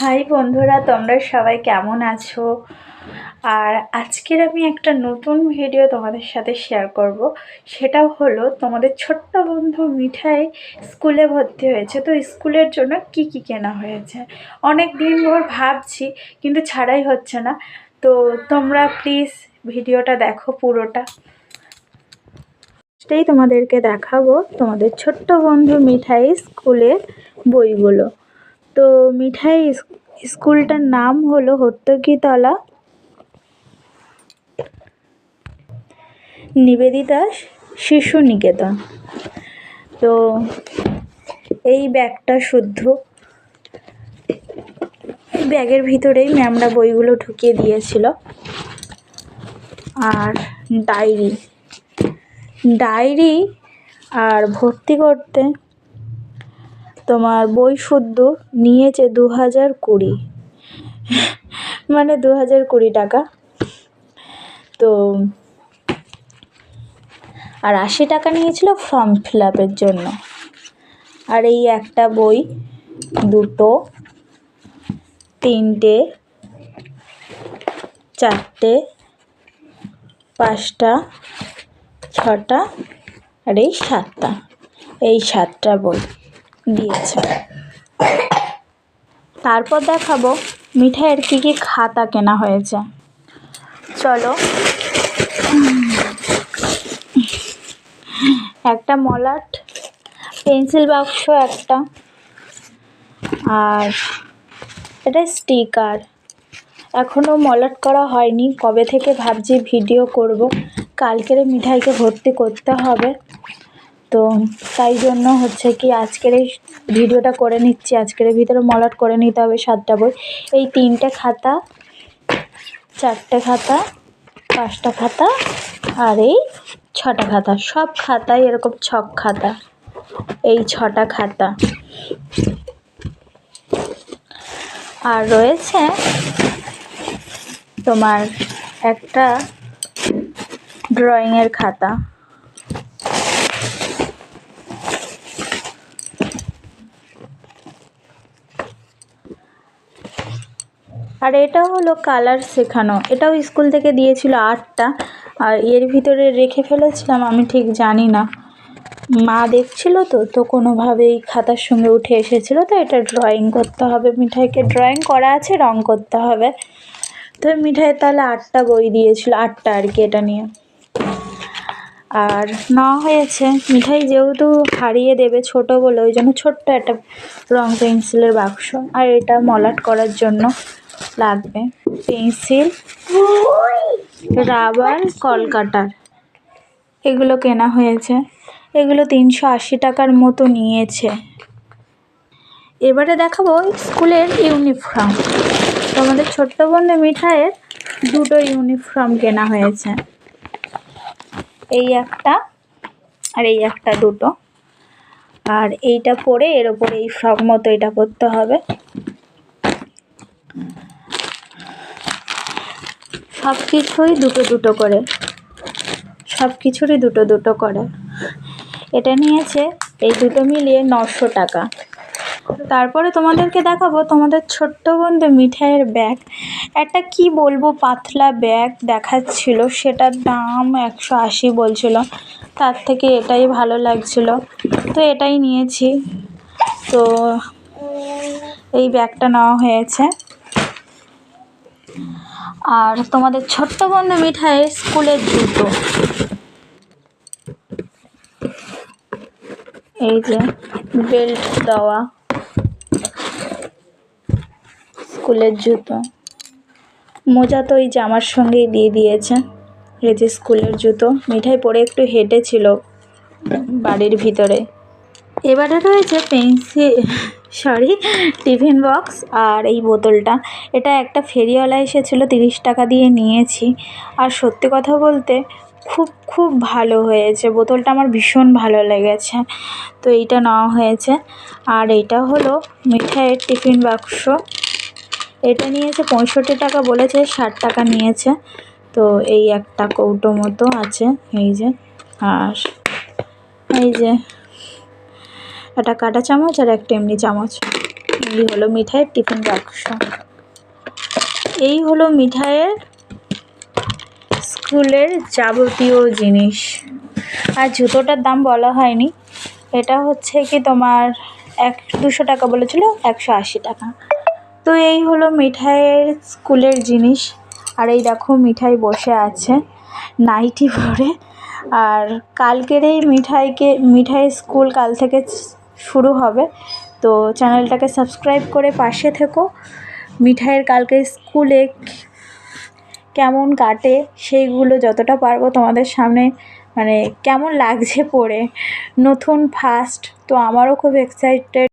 High বন্ধুরা, তোমরা সবাই কেমন আছো? আর আজকের আমি একটা নতুন ভিডিও তোমাদের সাথে শেয়ার করব। সেটা হলো, তোমাদের ছোট্ট বন্ধু মিঠাই স্কুলে ভর্তি হয়েছে, তো স্কুলের জন্য কি কি কেনা হয়েছে? অনেক দিন ভর ভাবছি, কিন্তু ছাড়াই হচ্ছে না। তো তোমরা প্লিজ ভিডিওটা দেখো পুরোটা। সেটাই তোমাদেরকে দেখাবো তোমাদের ছোট্ট বন্ধু মিঠাই স্কুলের বইগুলো। তো মিঠাই স্কুলটার নাম হলো হর্তকীতলা নিবেদিতা শিশু নিকেতন তো এই ব্যাগটা শুদ্ধ। এই ব্যাগের ভিতরেই ম্যামরা বইগুলো ঢুকিয়ে দিয়েছিল। আর ডায়েরি। ডায়েরি আর ভর্তি করতে তোমার বই শুদ্ধ নিয়েছে দু হাজার কুড়ি। মানে দু হাজার কুড়ি টাকা। তো আর আশি টাকা নিয়েছিল ফর্ম ফিল আপের জন্য। আর এই একটা বই, দুটো, তিনটে, চারটে, পাঁচটা, ছটা, আর এই সাতটা। এই সাতটা বই। দিয়েছে। তারপর দেখাবো মিঠাইয়ের কী কী খাতা কেনা হয়েছে। চলো। একটা মলাট, পেন্সিল বাক্স একটা, আর এটা স্টিকার। এখনও মলাট করা হয়নি, কবে থেকে ভাবছি ভিডিও করব। কালকের মিঠাইকে ভর্তি করতে হবে। তো তাই জন্য হচ্ছে কি আজকের এই ভিডিওটা করে নিচ্ছি। আজকের ভিতরে মলাট করে নিতে হবে সাতটা বই। এই তিনটে খাতা, চারটে খাতা, পাঁচটা খাতা আর এই ছটা খাতা। সব খাতাই এরকম ছক খাতা। এই ছটা খাতা। আর রয়েছে তোমার একটা ড্রয়িংয়ের খাতা। আর এটা হলো কালার শেখানো। এটাও স্কুল থেকে দিয়েছিল আটটা। আর এর ভিতরে রেখে ফেলেছিলাম, আমি ঠিক জানি না। মা দেখছিল তো তো কোনোভাবেই খাতার সঙ্গে উঠে এসেছিল, তো এটা ড্রয়িং করতে হবে। মিঠাইকে ড্রয়িং করা আছে, রং করতে হবে। তো মিঠাই তাহলে আটটা বই দিয়েছিল, আটটা আর কি এটা নিয়ে। আর না হয়েছে। মিঠাই যেহেতু হারিয়ে দেবে ছোট বলে, ওই জন্য ছোট্ট একটা রং পেন্সিলের বাক্স। আর এটা মলাট করার জন্য। লাগবে। পেন্সিল, রাবার, কলকাটার। এগুলো কেনা হয়েছে। এগুলো তিনশো আশি টাকার মতো নিয়েছে। এবারে দেখাবো স্কুলের ইউনিফর্ম। তোমাদের ছোট্ট বন্ধু মিঠাইয়ের দুটো ইউনিফর্ম কেনা হয়েছে। এই একটা আর এই একটা দুটো। আর এইটা পরে এর ওপরে এই ফ্রক মতো এটা করতে হবে। সব কিছুই দুটো দুটো করে। সব কিছুরই দুটো দুটো করে। এটা নিয়েছে এই দুটো মিলিয়ে নশো টাকা। তারপরে তোমাদেরকে দেখাবো তোমাদের ছোট্ট বন্ধু মিঠাইয়ের ব্যাগ। একটা কি বলব পাতলা ব্যাগ দেখাচ্ছিল, সেটার দাম একশো আশি বলছিল। তার থেকে এটাই ভালো লাগছিল। তো এটাই নিয়েছি। তো এই ব্যাগটা নেওয়া হয়েছে। আর তোমাদের ছোট্ট বন্ধু মিঠাইয়ের স্কুলের জুতো। এই যে বেল্ট দেওয়া স্কুলের জুতো। মোজা তো এই জামার সঙ্গেই দিয়ে দিয়েছে। এই যে স্কুলের জুতো। মিঠাই পরে একটু হেঁটেছিল বাড়ির ভিতরে। এবারে রয়েছে পেন্সিল সরি টিফিন বক্স আর এই বোতলটা। এটা একটা ফেরিওয়ালা এসেছিল, তিরিশ টাকা দিয়ে নিয়েছি। আর সত্যি কথা বলতে খুব খুব ভালো হয়েছে। বোতলটা আমার ভীষণ ভালো লেগেছে। তো এইটা নেওয়া হয়েছে। আর এটা হলো মিঠাইয়ের টিফিন বাক্স। এটা নিয়েছে পঁয়ষট্টি টাকা বলেছে, ষাট টাকা নিয়েছে। তো এই একটা কৌটো মতো আছে, এই যে, আর এই যে একটা কাঁটা চামচ আর একটা এমনি চামচ। এই হলো মিঠাইয়ের টিফিন বাক্স। এই হলো মিঠাইয়ের স্কুলের যাবতীয় জিনিস। আর জুতোটার দাম বলা হয়নি। এটা হচ্ছে কি তোমার এক, দুশো টাকা বলেছিল, একশো আশি টাকা। তো এই হলো মিঠাইয়ের স্কুলের জিনিস। আর এই দেখো মিঠাই বসে আছে নাইটি পরে। আর কালকের এই মিঠাইকে, মিঠাই স্কুল কাল থেকে শুরু হবে। তো চ্যানেলটাকে সাবস্ক্রাইব করে পাশে থেকো। মিঠাইয়ের কালকে স্কুলে কেমন কাটে সেইগুলো যতটা পারব তোমাদের সামনে মানে কেমন লাগছে পড়ে। নতুন ফার্স্ট তো আমারও খুব এক্সাইটেড